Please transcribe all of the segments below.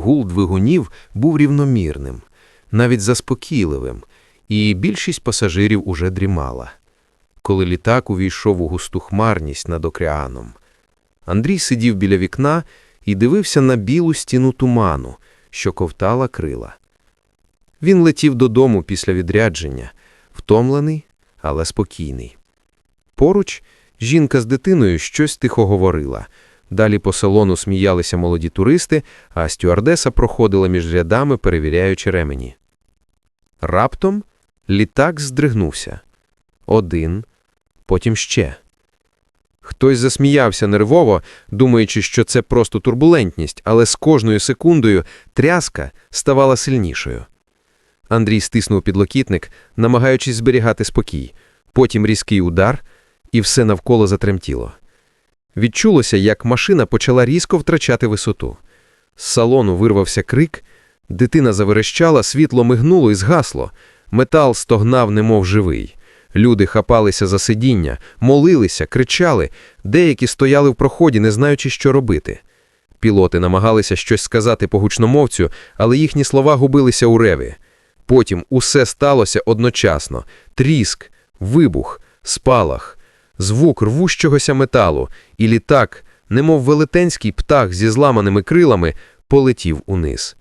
гул двигунів був рівномірним, навіть заспокійливим, і більшість пасажирів уже дрімала. Коли літак увійшов у густу хмарність над океаном, Андрій сидів біля вікна і дивився на білу стіну туману, що ковтала крила. Він летів додому після відрядження, втомлений, але спокійний. Поруч жінка з дитиною щось тихо говорила. Далі по салону сміялися молоді туристи, а стюардеса проходила між рядами, перевіряючи ремені. Раптом літак здригнувся. Один, потім ще. Хтось засміявся нервово, думаючи, що це просто турбулентність, але з кожною секундою тряска ставала сильнішою. Андрій стиснув підлокітник, намагаючись зберігати спокій. Потім різкий удар, і все навколо затремтіло. Відчулося, як машина почала різко втрачати висоту. З салону вирвався крик, дитина заверещала, світло мигнуло і згасло. Метал стогнав, немов живий. Люди хапалися за сидіння, молилися, кричали, деякі стояли в проході, не знаючи, що робити. Пілоти намагалися щось сказати по гучномовцю, але їхні слова губилися у реві. Потім усе сталося одночасно: тріск, вибух, спалах, звук рвущогося металу, і літак, немов велетенський птах зі зламаними крилами, полетів униз.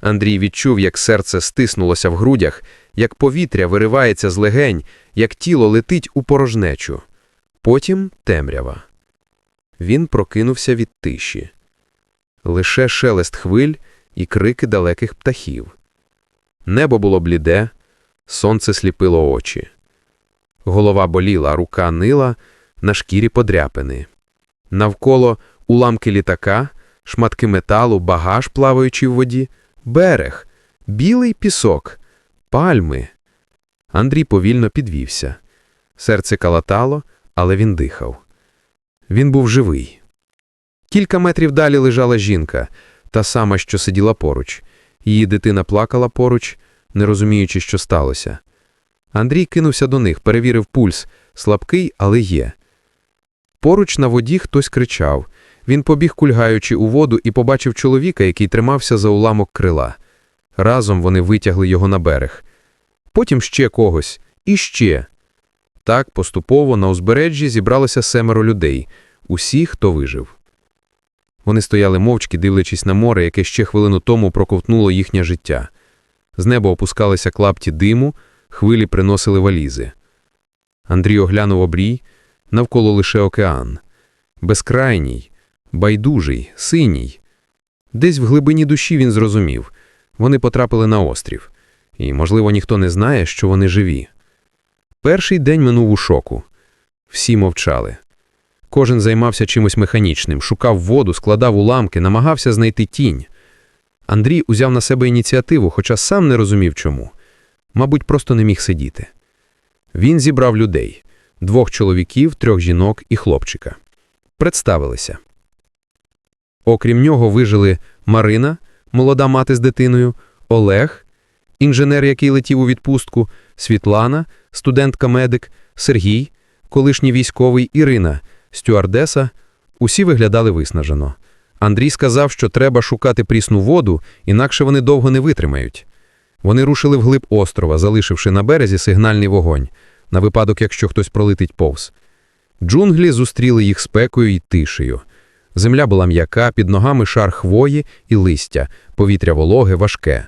Андрій відчув, як серце стиснулося в грудях, як повітря виривається з легень, як тіло летить у порожнечу. Потім темрява. Він прокинувся від тиші. Лише шелест хвиль і крики далеких птахів. Небо було бліде, сонце сліпило очі. Голова боліла, рука нила, на шкірі подряпини. Навколо уламки літака, шматки металу, багаж, плаваючий в воді, берег, білий пісок, пальми. Андрій повільно підвівся. Серце калатало, але він дихав. Він був живий. Кілька метрів далі лежала жінка, та сама, що сиділа поруч. Її дитина плакала поруч, не розуміючи, що сталося. Андрій кинувся до них, перевірив пульс. Слабкий, але є. Поруч на воді хтось кричав. Він побіг, кульгаючи у воду, і побачив чоловіка, який тримався за уламок крила. Разом вони витягли його на берег. Потім ще когось. І ще. Так, поступово на узбережжі зібралося семеро людей. Усі, хто вижив. Вони стояли мовчки, дивлячись на море, яке ще хвилину тому проковтнуло їхнє життя. З неба опускалися клапті диму, хвилі приносили валізи. Андрій оглянув обрій, навколо лише океан. Безкрайній, байдужий, синій. Десь в глибині душі він зрозумів. Вони потрапили на острів. І, можливо, ніхто не знає, що вони живі. Перший день минув у шоку. Всі мовчали. Кожен займався чимось механічним, шукав воду, складав уламки, намагався знайти тінь. Андрій узяв на себе ініціативу, хоча сам не розумів чому. Мабуть, просто не міг сидіти. Він зібрав людей двох чоловіків, трьох жінок і хлопчика. Представилися. Окрім нього, вижили Марина, молода мати з дитиною, Олег, інженер, який летів у відпустку, Світлана, студентка-медик, Сергій, колишній військовий, Ірина, стюардеса. Усі виглядали виснажено. Андрій сказав, що треба шукати прісну воду, інакше вони довго не витримають. Вони рушили вглиб острова, залишивши на березі сигнальний вогонь, на випадок, якщо хтось пролетить повз. Джунглі зустріли їх спекою і тишею. Земля була м'яка, під ногами шар хвої і листя, повітря вологе, важке.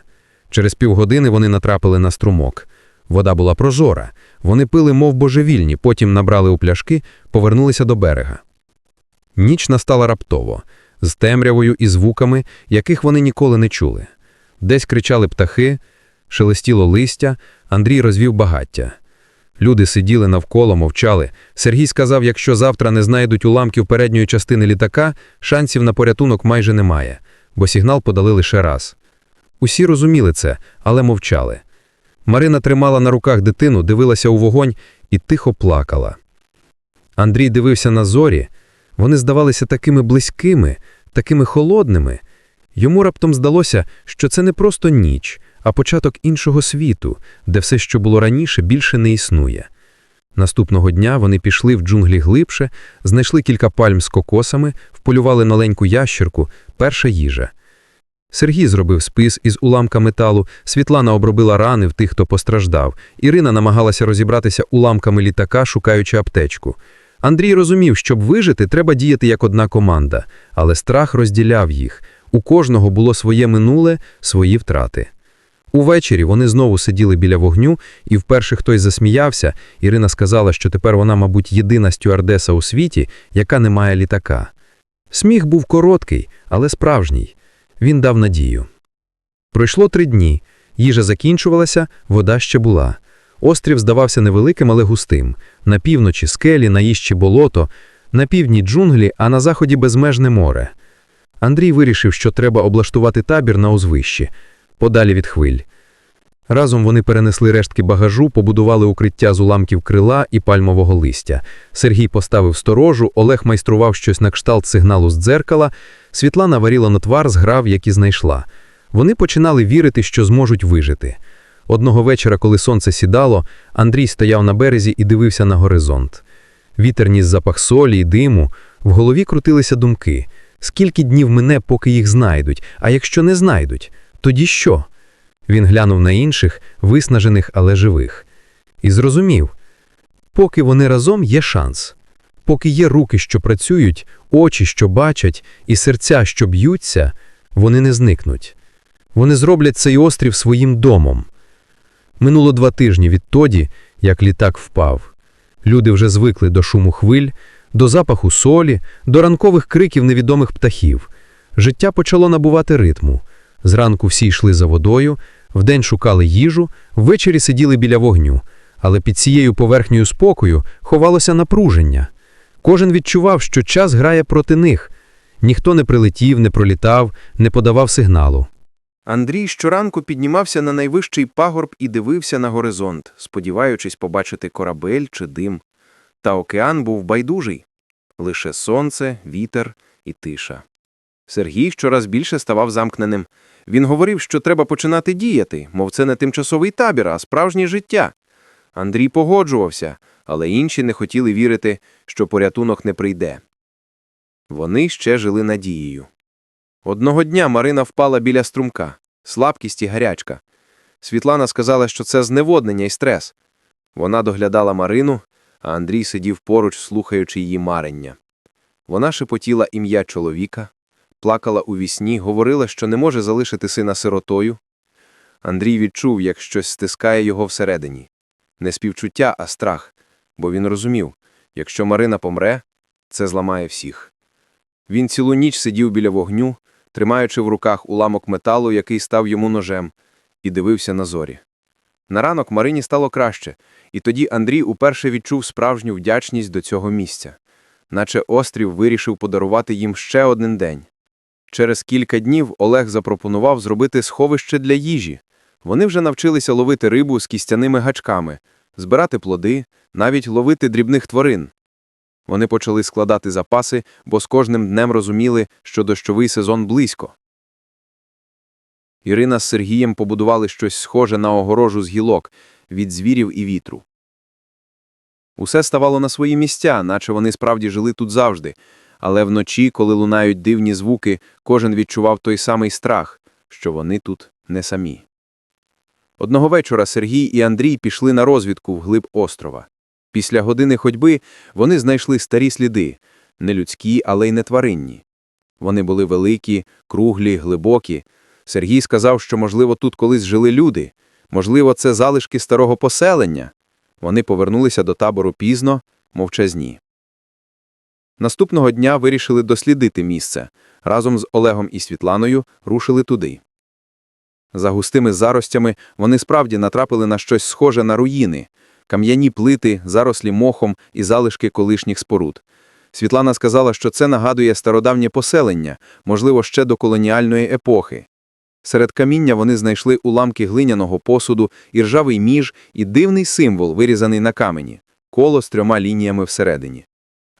Через півгодини вони натрапили на струмок. Вода була прозора. Вони пили, мов божевільні, потім набрали у пляшки, повернулися до берега. Ніч настала раптово, з темрявою і звуками, яких вони ніколи не чули. Десь кричали птахи, шелестіло листя, Андрій розвів багаття. Люди сиділи навколо, мовчали. Сергій сказав, якщо завтра не знайдуть уламків передньої частини літака, шансів на порятунок майже немає, бо сигнал подали лише раз. Усі розуміли це, але мовчали. Марина тримала на руках дитину, дивилася у вогонь і тихо плакала. Андрій дивився на зорі. Вони здавалися такими близькими, такими холодними. Йому раптом здалося, що це не просто ніч, а початок іншого світу, де все, що було раніше, більше не існує. Наступного дня вони пішли в джунглі глибше, знайшли кілька пальм з кокосами, вполювали на леньку ящерку, перша їжа. Сергій зробив спис із уламка металу, Світлана обробила рани в тих, хто постраждав. Ірина намагалася розібратися уламками літака, шукаючи аптечку. Андрій розумів, щоб вижити, треба діяти як одна команда, але страх розділяв їх. У кожного було своє минуле, свої втрати. Увечері вони знову сиділи біля вогню, і вперше хтось засміявся. Ірина сказала, що тепер вона, мабуть, єдина стюардеса у світі, яка не має літака. Сміх був короткий, але справжній. Він дав надію. Пройшло три дні. Їжа закінчувалася, вода ще була. Острів здавався невеликим, але густим. На півночі скелі, на їжчі болото, на півдні джунглі, а на заході безмежне море. Андрій вирішив, що треба облаштувати табір на узвищі, подалі від хвиль. Разом вони перенесли рештки багажу, побудували укриття з уламків крила і пальмового листя. Сергій поставив сторожу, Олег майстрував щось на кшталт сигналу з дзеркала, Світлана варіла нотвар з грав, які знайшла. Вони починали вірити, що зможуть вижити. Одного вечора, коли сонце сідало, Андрій стояв на березі і дивився на горизонт. Вітер ніс запах солі й диму, в голові крутилися думки. Скільки днів мине, поки їх знайдуть, а якщо не знайдуть, тоді що? Він глянув на інших, виснажених, але живих. І зрозумів, поки вони разом є шанс. Поки є руки, що працюють, очі, що бачать, і серця, що б'ються, вони не зникнуть. Вони зроблять цей острів своїм домом. Минуло два тижні відтоді, як літак впав. Люди вже звикли до шуму хвиль, до запаху солі, до ранкових криків невідомих птахів. Життя почало набувати ритму. Зранку всі йшли за водою, вдень шукали їжу, ввечері сиділи біля вогню, але під цією поверхнею спокою ховалося напруження. Кожен відчував, що час грає проти них. Ніхто не прилетів, не пролітав, не подавав сигналу. Андрій щоранку піднімався на найвищий пагорб і дивився на горизонт, сподіваючись побачити корабель чи дим. Та океан був байдужий. Лише сонце, вітер і тиша. Сергій щораз більше ставав замкненим. Він говорив, що треба починати діяти, мов це не тимчасовий табір, а справжнє життя. Андрій погоджувався, але інші не хотіли вірити, що порятунок не прийде. Вони ще жили надією. Одного дня Марина впала біля струмка, слабкість і гарячка. Світлана сказала, що це зневоднення і стрес. Вона доглядала Марину, а Андрій сидів поруч, слухаючи її марення. Вона шепотіла ім'я чоловіка, плакала у вісні, говорила, що не може залишити сина сиротою. Андрій відчув, як щось стискає його всередині. Не співчуття, а страх, бо він розумів, якщо Марина помре, це зламає всіх. Він цілу ніч сидів біля вогню, тримаючи в руках уламок металу, який став йому ножем, і дивився на зорі. На ранок Марині стало краще, і тоді Андрій уперше відчув справжню вдячність до цього місця, наче острів вирішив подарувати їм ще один день. Через кілька днів Олег запропонував зробити сховище для їжі. Вони вже навчилися ловити рибу з кістяними гачками, збирати плоди, навіть ловити дрібних тварин. Вони почали складати запаси, бо з кожним днем розуміли, що дощовий сезон близько. Ірина з Сергієм побудували щось схоже на огорожу з гілок від звірів і вітру. Усе ставало на свої місця, наче вони справді жили тут завжди, але вночі, коли лунають дивні звуки, кожен відчував той самий страх, що вони тут не самі. Одного вечора Сергій і Андрій пішли на розвідку вглиб острова. Після години ходьби вони знайшли старі сліди, не людські, але й не тваринні. Вони були великі, круглі, глибокі. Сергій сказав, що, можливо, тут колись жили люди, можливо, це залишки старого поселення. Вони повернулися до табору пізно, мовчазні. Наступного дня вирішили дослідити місце. Разом з Олегом і Світланою рушили туди. За густими заростями вони справді натрапили на щось схоже на руїни кам'яні плити, зарослі мохом і залишки колишніх споруд. Світлана сказала, що це нагадує стародавнє поселення, можливо, ще до колоніальної епохи. Серед каміння вони знайшли уламки глиняного посуду, іржавий між і дивний символ, вирізаний на камені коло з трьома лініями всередині.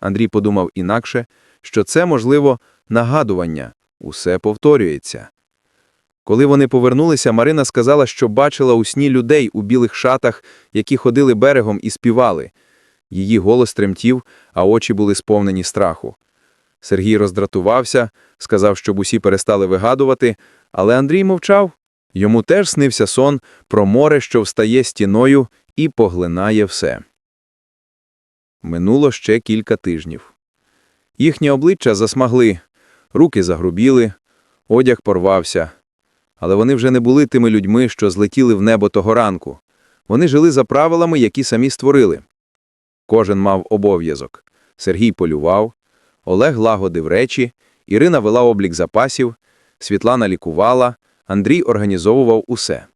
Андрій подумав інакше, що це, можливо, нагадування усе повторюється. Коли вони повернулися, Марина сказала, що бачила у сні людей у білих шатах, які ходили берегом і співали. Її голос тремтів, а очі були сповнені страху. Сергій роздратувався, сказав, щоб усі перестали вигадувати, Але Андрій мовчав. Йому теж снився сон про море, що встає стіною і поглинає все. Минуло ще кілька тижнів. Їхні обличчя засмагли, руки загрубіли, одяг порвався. Але вони вже не були тими людьми, що злетіли в небо того ранку. Вони жили за правилами, які самі створили. Кожен мав обов'язок. Сергій полював, Олег лагодив речі, Ірина вела облік запасів, Світлана лікувала, Андрій організовував усе.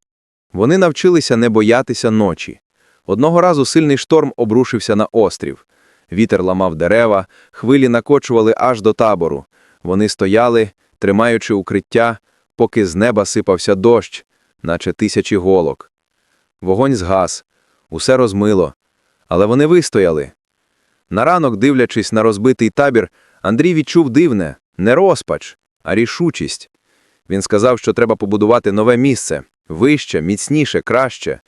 Вони навчилися не боятися ночі. Одного разу сильний шторм обрушився на острів. Вітер ламав дерева, хвилі накочували аж до табору. Вони стояли, тримаючи укриття, поки з неба сипався дощ, наче тисячі голок. Вогонь згас, усе розмило, але вони вистояли. На ранок, дивлячись на розбитий табір, Андрій відчув дивне не розпач, а рішучість. Він сказав, що треба побудувати нове місце вище, міцніше, краще.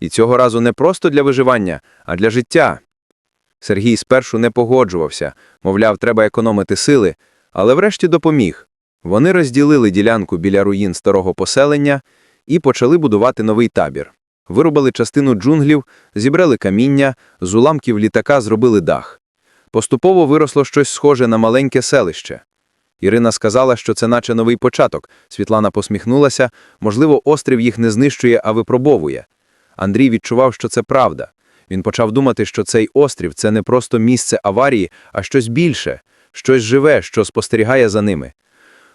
І цього разу не просто для виживання, а для життя. Сергій спершу не погоджувався, мовляв, треба економити сили, але врешті допоміг. Вони розділили ділянку біля руїн старого поселення і почали будувати новий табір. Вирубали частину джунглів, зібрали каміння, з уламків літака зробили дах. Поступово виросло щось схоже на маленьке селище. Ірина сказала, що це наче новий початок. Світлана посміхнулася, можливо, острів їх не знищує, а випробовує. Андрій відчував, що це правда. Він почав думати, що цей острів це не просто місце аварії, а щось більше, щось живе, що спостерігає за ними.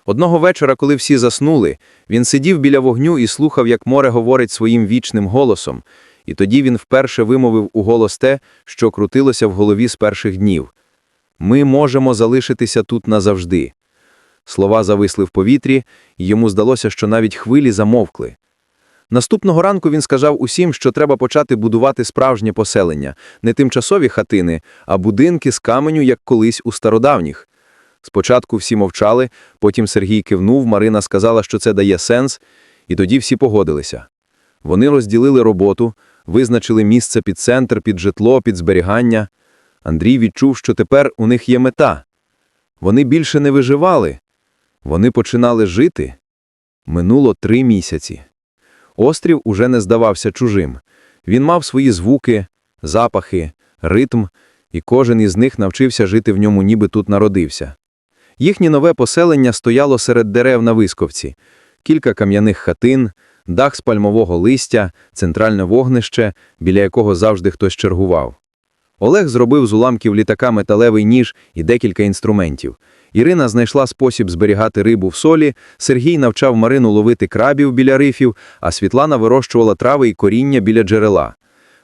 Одного вечора, коли всі заснули, він сидів біля вогню і слухав, як море говорить своїм вічним голосом, і тоді він вперше вимовив у голос те, що крутилося в голові з перших днів. «Ми можемо залишитися тут назавжди». Слова зависли в повітрі, і йому здалося, що навіть хвилі замовкли. Наступного ранку він сказав усім, що треба почати будувати справжнє поселення, не тимчасові хатини, а будинки з каменю, як колись у стародавніх. Спочатку всі мовчали, потім Сергій кивнув, Марина сказала, що це дає сенс, і тоді всі погодилися. Вони розділили роботу, визначили місце під центр, під житло, під зберігання. Андрій відчув, що тепер у них є мета. Вони більше не виживали. Вони починали жити. Минуло три місяці. Острів уже не здавався чужим. Він мав свої звуки, запахи, ритм, і кожен із них навчився жити в ньому, ніби тут народився. Їхнє нове поселення стояло серед дерев на висковці, кілька кам'яних хатин, дах з пальмового листя, центральне вогнище, біля якого завжди хтось чергував. Олег зробив з уламків літака металевий ніж і декілька інструментів. Ірина знайшла спосіб зберігати рибу в солі, Сергій навчав Марину ловити крабів біля рифів, а Світлана вирощувала трави і коріння біля джерела.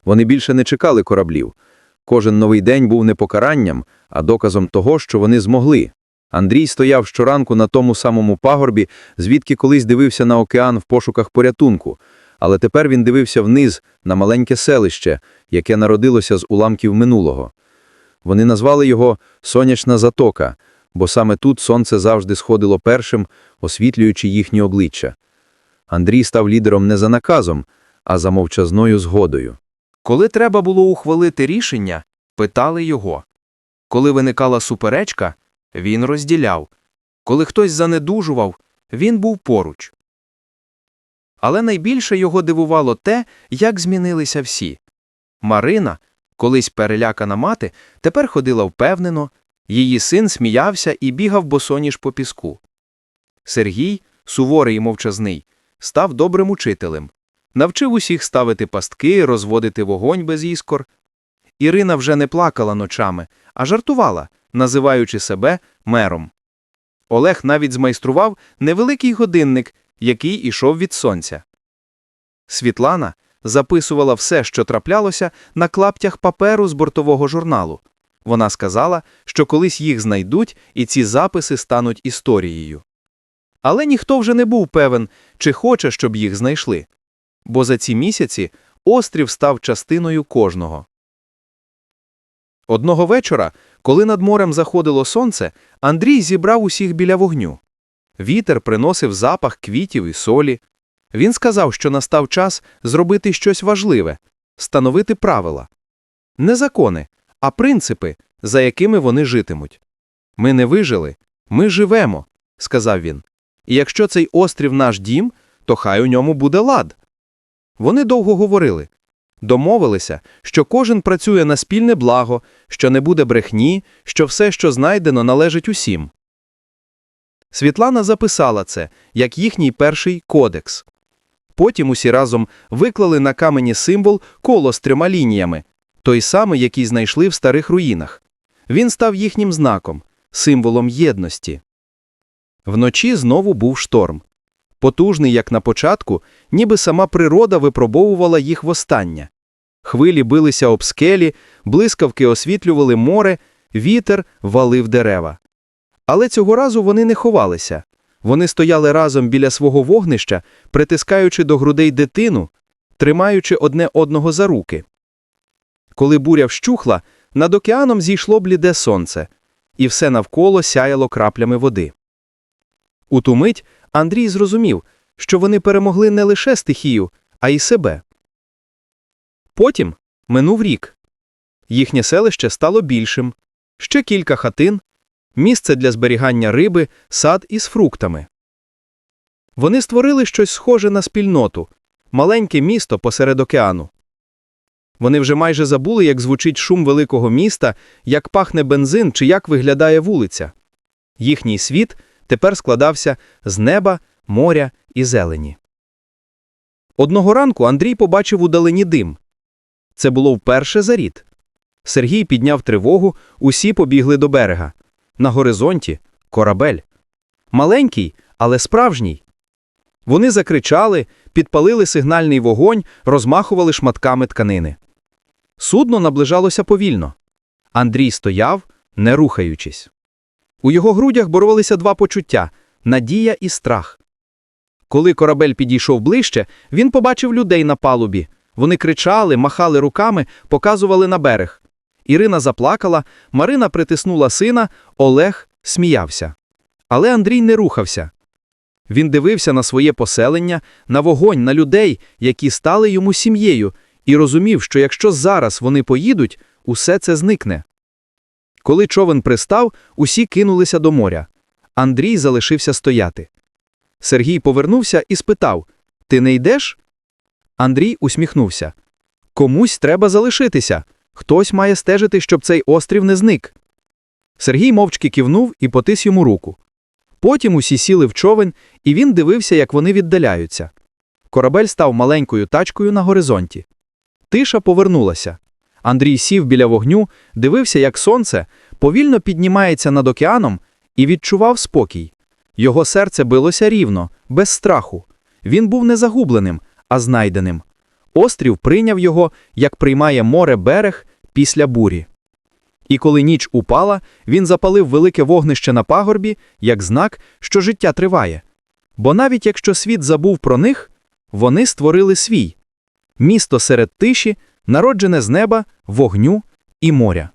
Вони більше не чекали кораблів. Кожен новий день був не покаранням, а доказом того, що вони змогли. Андрій стояв щоранку на тому самому пагорбі, звідки колись дивився на океан в пошуках порятунку. Але тепер він дивився вниз, на маленьке селище, яке народилося з уламків минулого. Вони назвали його «Сонячна затока», бо саме тут сонце завжди сходило першим, освітлюючи їхні обличчя. Андрій став лідером не за наказом, а за мовчазною згодою. Коли треба було ухвалити рішення, питали його. Коли виникала суперечка, він розділяв. Коли хтось занедужував, він був поруч. Але найбільше його дивувало те, як змінилися всі. Марина, колись перелякана мати, тепер ходила впевнено, її син сміявся і бігав босоніж по піску. Сергій, суворий і мовчазний, став добрим учителем, навчив усіх ставити пастки, розводити вогонь без іскор. Ірина вже не плакала ночами, а жартувала, називаючи себе мером. Олег навіть змайстрував невеликий годинник, який ішов від сонця. Світлана записувала все, що траплялося, на клаптях паперу з бортового журналу. Вона сказала, що колись їх знайдуть, і ці записи стануть історією. Але ніхто вже не був певен, чи хоче, щоб їх знайшли. Бо за ці місяці острів став частиною кожного. Одного вечора, коли над морем заходило сонце, Андрій зібрав усіх біля вогню. Вітер приносив запах квітів і солі. Він сказав, що настав час зробити щось важливе становити правила. Не закони, а принципи, за якими вони житимуть. Ми не вижили, ми живемо, сказав він. І якщо цей острів наш дім, то хай у ньому буде лад. Вони довго говорили. Домовилися, що кожен працює на спільне благо, що не буде брехні, що все, що знайдено, належить усім. Світлана записала це як їхній перший кодекс. Потім усі разом виклали на камені символ коло з трьома лініями, той самий, який знайшли в старих руїнах. Він став їхнім знаком, символом єдності. Вночі знову був шторм. Потужний, як на початку, ніби сама природа випробовувала їх востаннє. Хвилі билися об скелі, блискавки освітлювали море, вітер валив дерева. Але цього разу вони не ховалися. Вони стояли разом біля свого вогнища, притискаючи до грудей дитину, тримаючи одне одного за руки. Коли буря вщухла, над океаном зійшло бліде сонце, і все навколо сяяло краплями води. У ту мить Андрій зрозумів, що вони перемогли не лише стихію, а й себе. Потім минув рік. Їхнє селище стало більшим, ще кілька хатин, місце для зберігання риби, сад із фруктами. Вони створили щось схоже на спільноту маленьке місто посеред океану. Вони вже майже забули, як звучить шум великого міста, як пахне бензин чи як виглядає вулиця. Їхній світ тепер складався з неба, моря і зелені. Одного ранку Андрій побачив удалині дим. Це було вперше за рід. Сергій підняв тривогу, усі побігли до берега. На горизонті корабель. Маленький, але справжній. Вони закричали, підпалили сигнальний вогонь, розмахували шматками тканини. Судно наближалося повільно. Андрій стояв, не рухаючись. У його грудях боролися два почуття надія і страх. Коли корабель підійшов ближче, він побачив людей на палубі. Вони кричали, махали руками, показували на берег. Ірина заплакала, Марина притиснула сина, Олег сміявся. Але Андрій не рухався. Він дивився на своє поселення, на вогонь, на людей, які стали йому сім'єю, і розумів, що якщо зараз вони поїдуть, усе це зникне. Коли човен пристав, усі кинулися до моря. Андрій залишився стояти. Сергій повернувся і спитав: Ти не йдеш? Андрій усміхнувся. Комусь треба залишитися. Хтось має стежити, щоб цей острів не зник. Сергій мовчки кивнув і потис йому руку. Потім усі сіли в човен, і він дивився, як вони віддаляються. Корабель став маленькою тачкою на горизонті. Тиша повернулася. Андрій сів біля вогню, дивився, як сонце повільно піднімається над океаном, і відчував спокій. Його серце билося рівно, без страху. Він був не загубленим, а знайденим. Острів прийняв його, як приймає море берег після бурі. І коли ніч упала, він запалив велике вогнище на пагорбі, як знак, що життя триває. Бо навіть якщо світ забув про них, вони створили свій місто серед тиші, народжене з неба, вогню і моря.